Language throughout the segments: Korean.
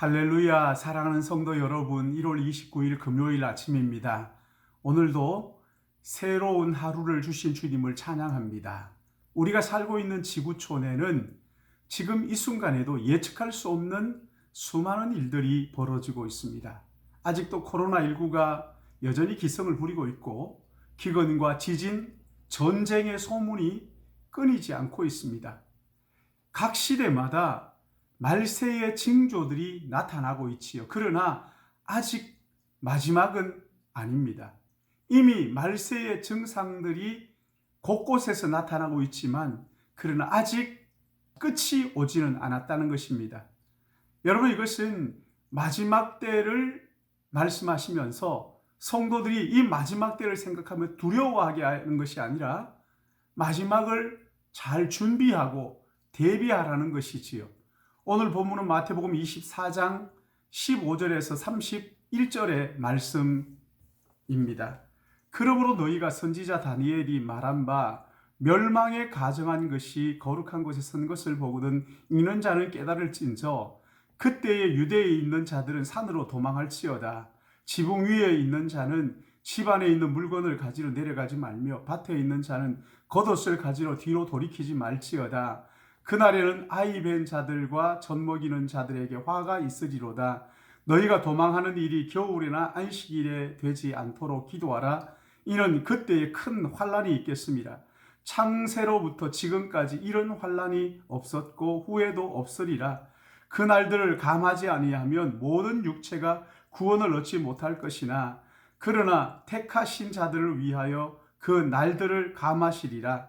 할렐루야 사랑하는 성도 여러분 1월 29일 금요일 아침입니다. 오늘도 새로운 하루를 주신 주님을 찬양합니다. 우리가 살고 있는 지구촌에는 지금 이 순간에도 예측할 수 없는 수많은 일들이 벌어지고 있습니다. 아직도 코로나19가 여전히 기승을 부리고 있고 기근과 지진, 전쟁의 소문이 끊이지 않고 있습니다. 각 시대마다 말세의 징조들이 나타나고 있지요. 그러나 아직 마지막은 아닙니다. 이미 말세의 증상들이 곳곳에서 나타나고 있지만 그러나 아직 끝이 오지는 않았다는 것입니다. 여러분 이것은 마지막 때를 말씀하시면서 성도들이 이 마지막 때를 생각하며 두려워하게 하는 것이 아니라 마지막을 잘 준비하고 대비하라는 것이지요. 오늘 본문은 마태복음 24장 15절에서 31절의 말씀입니다. 그러므로 너희가 선지자 다니엘이 말한 바 멸망에 가정한 것이 거룩한 곳에 선 것을 보거든 읽는 자는 깨달을진저 그때에 유대에 있는 자들은 산으로 도망할지어다 지붕 위에 있는 자는 집 안에 있는 물건을 가지러 내려가지 말며 밭에 있는 자는 겉옷을 가지러 뒤로 돌이키지 말지어다 그날에는 아이 벤 자들과 젖 먹이는 자들에게 화가 있으리로다. 너희가 도망하는 일이 겨울이나 안식일에 되지 않도록 기도하라. 이는 그때에 큰 환란이 있겠습니다. 창세로부터 지금까지 이런 환란이 없었고 후에도 없으리라. 그 날들을 감하지 아니하면 모든 육체가 구원을 얻지 못할 것이나 그러나 택하신 자들을 위하여 그 날들을 감하시리라.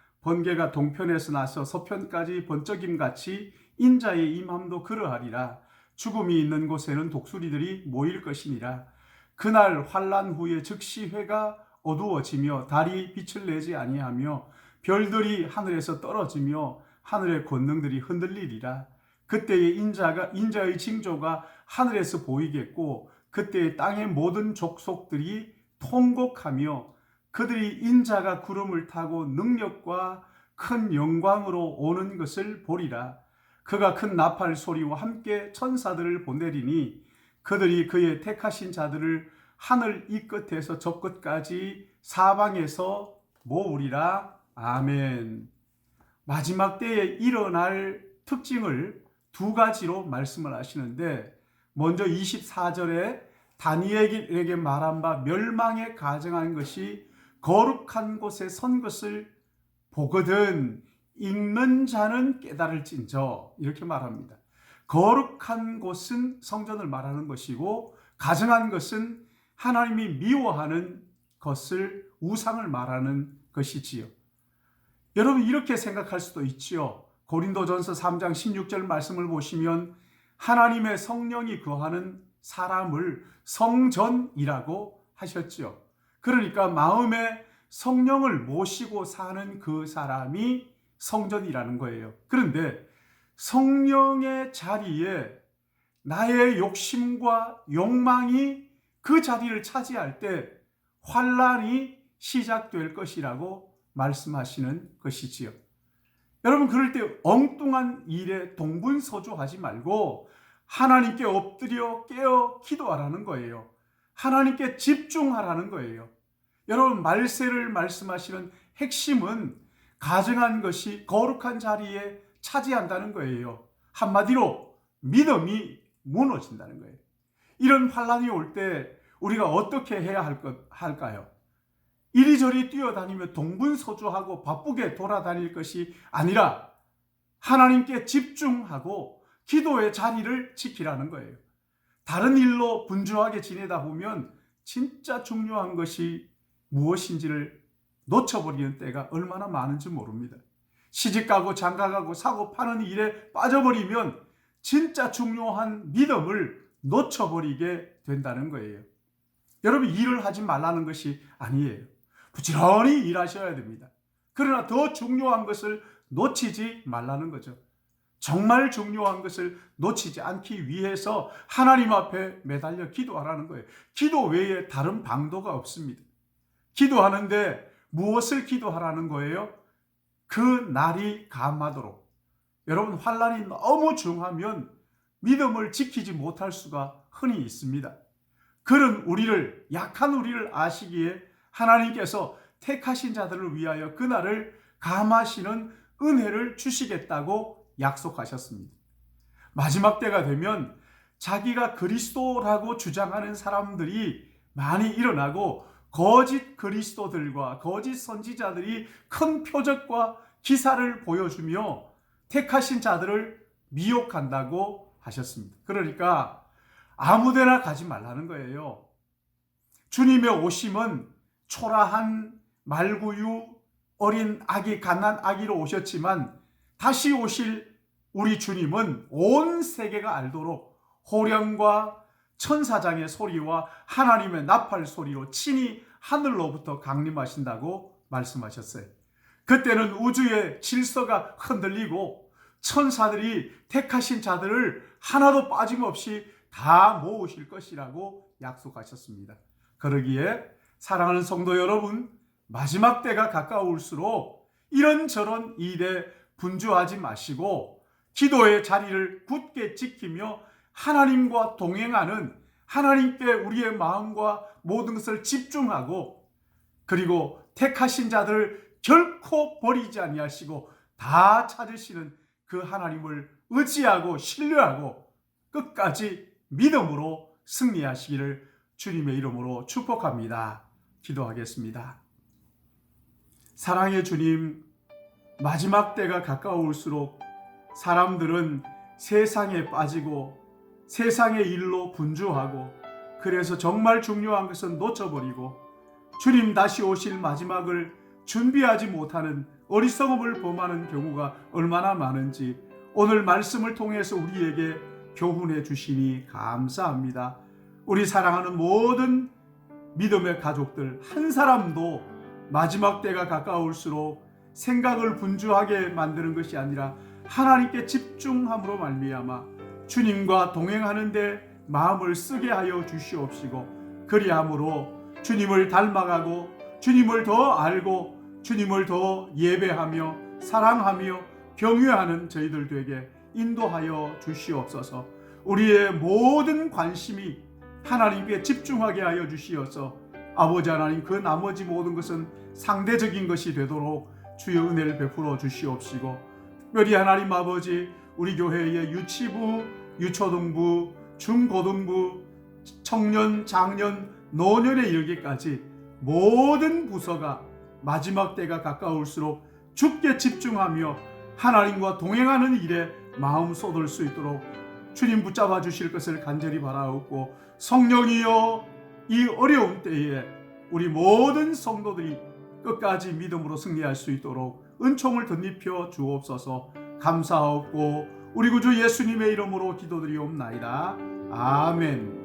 번개가 동편에서 나서 서편까지 번쩍임 같이 인자의 임함도 그러하리라. 죽음이 있는 곳에는 독수리들이 모일 것이니라. 그날 환란 후에 즉시 해가 어두워지며 달이 빛을 내지 아니하며 별들이 하늘에서 떨어지며 하늘의 권능들이 흔들리리라. 그때에 인자가 인자의 징조가 하늘에서 보이겠고 그때에 땅의 모든 족속들이 통곡하며 그들이 인자가 구름을 타고 능력과 큰 영광으로 오는 것을 보리라. 그가 큰 나팔 소리와 함께 천사들을 보내리니 그들이 그의 택하신 자들을 하늘 이 끝에서 저 끝까지 사방에서 모으리라. 아멘. 마지막 때에 일어날 특징을 두 가지로 말씀을 하시는데 먼저 24절에 다니엘에게 말한 바 멸망에 가정한 것이 거룩한 곳에 선 것을 보거든 읽는 자는 깨달을진저 이렇게 말합니다. 거룩한 곳은 성전을 말하는 것이고 가정한 것은 하나님이 미워하는 것을 우상을 말하는 것이지요. 여러분 이렇게 생각할 수도 있지요. 고린도전서 3장 16절 말씀을 보시면 하나님의 성령이 거하는 사람을 성전이라고 하셨지요. 그러니까 마음에 성령을 모시고 사는 그 사람이 성전이라는 거예요. 그런데 성령의 자리에 나의 욕심과 욕망이 그 자리를 차지할 때 환란이 시작될 것이라고 말씀하시는 것이지요. 여러분 그럴 때 엉뚱한 일에 동분서주하지 말고 하나님께 엎드려 깨어 기도하라는 거예요. 하나님께 집중하라는 거예요. 여러분 말세를 말씀하시는 핵심은 가정한 것이 거룩한 자리에 차지한다는 거예요. 한마디로 믿음이 무너진다는 거예요. 이런 환란이 올 때 우리가 어떻게 해야 할 것, 할까요? 이리저리 뛰어다니며 동분서주하고 바쁘게 돌아다닐 것이 아니라 하나님께 집중하고 기도의 자리를 지키라는 거예요. 다른 일로 분주하게 지내다 보면 진짜 중요한 것이 무엇인지를 놓쳐버리는 때가 얼마나 많은지 모릅니다. 시집가고 장가가고 사고 파는 일에 빠져버리면 진짜 중요한 믿음을 놓쳐버리게 된다는 거예요. 여러분 일을 하지 말라는 것이 아니에요. 부지런히 일하셔야 됩니다. 그러나 더 중요한 것을 놓치지 말라는 거죠. 정말 중요한 것을 놓치지 않기 위해서 하나님 앞에 매달려 기도하라는 거예요. 기도 외에 다른 방도가 없습니다. 기도하는데 무엇을 기도하라는 거예요? 그 날이 감하도록. 여러분 환란이 너무 중하면 믿음을 지키지 못할 수가 흔히 있습니다. 그런 우리를 약한 우리를 아시기에 하나님께서 택하신 자들을 위하여 그날을 감하시는 은혜를 주시겠다고 약속하셨습니다. 마지막 때가 되면 자기가 그리스도라고 주장하는 사람들이 많이 일어나고 거짓 그리스도들과 거짓 선지자들이 큰 표적과 기사를 보여주며 택하신 자들을 미혹한다고 하셨습니다. 그러니까 아무데나 가지 말라는 거예요. 주님의 오심은 초라한 말구유 어린 아기 갓난 아기로 오셨지만 다시 오실 우리 주님은 온 세계가 알도록 호령과 천사장의 소리와 하나님의 나팔 소리로 친히 하늘로부터 강림하신다고 말씀하셨어요. 그때는 우주의 질서가 흔들리고 천사들이 택하신 자들을 하나도 빠짐없이 다 모으실 것이라고 약속하셨습니다. 그러기에 사랑하는 성도 여러분, 마지막 때가 가까울수록 이런저런 일에 분주하지 마시고 기도의 자리를 굳게 지키며 하나님과 동행하는 하나님께 우리의 마음과 모든 것을 집중하고 그리고 택하신 자들을 결코 버리지 아니하시고 다 찾으시는 그 하나님을 의지하고 신뢰하고 끝까지 믿음으로 승리하시기를 주님의 이름으로 축복합니다. 기도하겠습니다. 사랑의 주님, 마지막 때가 가까울수록 사람들은 세상에 빠지고 세상의 일로 분주하고 그래서 정말 중요한 것은 놓쳐버리고 주님 다시 오실 마지막을 준비하지 못하는 어리석음을 범하는 경우가 얼마나 많은지 오늘 말씀을 통해서 우리에게 교훈해 주시니 감사합니다. 우리 사랑하는 모든 믿음의 가족들 한 사람도 마지막 때가 가까울수록 생각을 분주하게 만드는 것이 아니라 하나님께 집중함으로 말미암아 주님과 동행하는데 마음을 쓰게 하여 주시옵시고 그리함으로 주님을 닮아가고 주님을 더 알고 주님을 더 예배하며 사랑하며 경유하는 저희들 되게 인도하여 주시옵소서. 우리의 모든 관심이 하나님께 집중하게 하여 주시어서 아버지 하나님 그 나머지 모든 것은 상대적인 것이 되도록 주의 은혜를 베풀어 주시옵시고 특별히 하나님 아버지 우리 교회의 유치부, 유초등부, 중고등부, 청년, 장년, 노년에 이르기까지 모든 부서가 마지막 때가 가까울수록 죽게 집중하며 하나님과 동행하는 일에 마음 쏟을 수 있도록 주님 붙잡아 주실 것을 간절히 바라옵고 성령이여 이 어려운 때에 우리 모든 성도들이 끝까지 믿음으로 승리할 수 있도록 은총을 덧입혀 주옵소서 감사하옵고 우리 구주 예수님의 이름으로 기도드리옵나이다. 아멘.